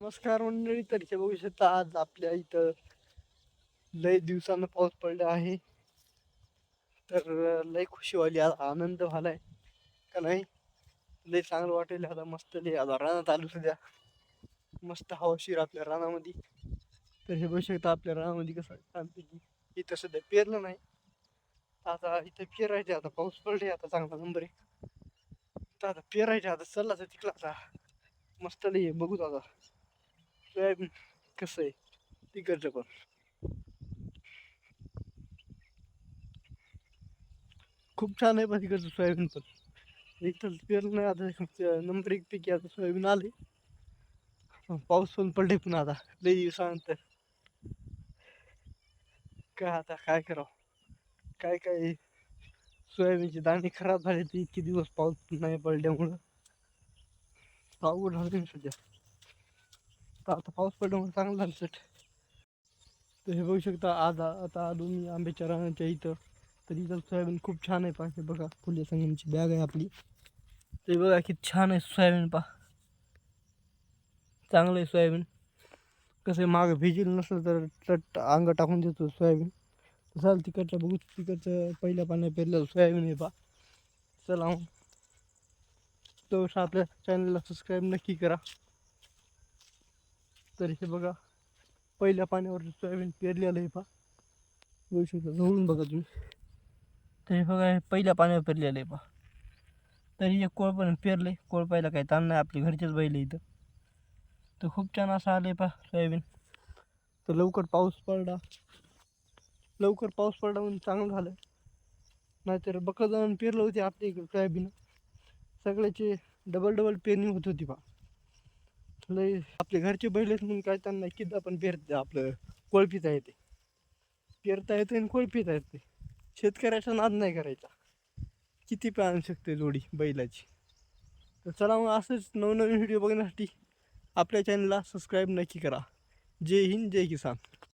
नमस्कार मंडळी तर इथे बघू शकता आज आपल्या इथं लय दिवसानं पाऊस पडला आहे. तर लय खुशी वाली आता आनंद झालाय. का नाही? लय चांगलं वाटेल आता मस्त लय आता रानात आलो सध्या. मस्त हवाशीर आपल्या रानामध्ये. तर हे बघू शकता आपल्या रानामध्ये कसं छानपैकी इथं सध्या पेरलं नाही. आता इथं पेरायचे आता पाऊस पडले आता चांगला नंबर आहे तर आता पेरायचे आता चला तर तिकडं आता. मस्त लय आहे, बघूच आता. कसं आहे? तिकडचं पण. खूप छान आहे पण तिकडचं सोयाबीन पण. इथं पेरलं नाही आता. नंबर एक पैकी आता सोयाबीन आले पाऊस पण पडले पण आता. लई दिवसानंतर. काय आता काय करावं? काय काय? सोयाबीनचे दाणे खराब झाले ते इतके दिवस पाऊस नाही पडल्यामुळं. अवघड झालं सध्या. आता पाऊस पडल्यामुळे चांगलं झालं सट तर हे बघू शकता, आज आता आलो मी आंब्याच्या रानाच्या इथं. सोयाबीन खूप छान आहे पा हे बघा, फुले संगमची बॅग आहे आपली. ते बघा छान आहे सोयाबीन पा चांगलं सोयाबीन. कसं आहे, मागं भिजेल नसलं चट अंग टाकून देतो सोयाबीन. चाल तिकडचं बघू तिकडचं पहिल्या पाण्यात पेरलेलं सोयाबीन आहे पा चला मग. तो आपल्या चॅनलला सबस्क्राईब नक्की करा. तर हे बघा पहिल्या पाण्यावर सोयाबीन पेरलेलं आहे पा बघू शकता जवळून बघा तुम्ही. तर हे बघा हे पहिल्या पाण्यावर पेरलेलं आहे पा तरी एक कोळ पण पेरले कोळ पाहिला काही ताण नाही आपली घरचेच बैल इथं. तर खूप छान असं आलं आहे पा सोयाबीन. तर लवकर पाऊस पडला. लवकर पाऊस पडला म्हणून चांगलं झालं. नाहीतर बकं जाऊन पेरलं होती आपल्या इकडे सोयाबीन. सगळ्याचे डबल डबल पेरणी होत होती पा लय आपले घरचे बैल आहेत म्हणून काय त्यांना किती पण पेरते आपलं कोळपीता येते पेरता येते आणि कोळपीता येते शेतकऱ्याचा नाद नाही करायचा. किती पण आणू शकते जोडी बैलाची. तर चला मग असंच नवनवीन व्हिडिओ बघण्यासाठी आपल्या चॅनलला सबस्क्राईब नक्की करा. जय हिंद जय किसान.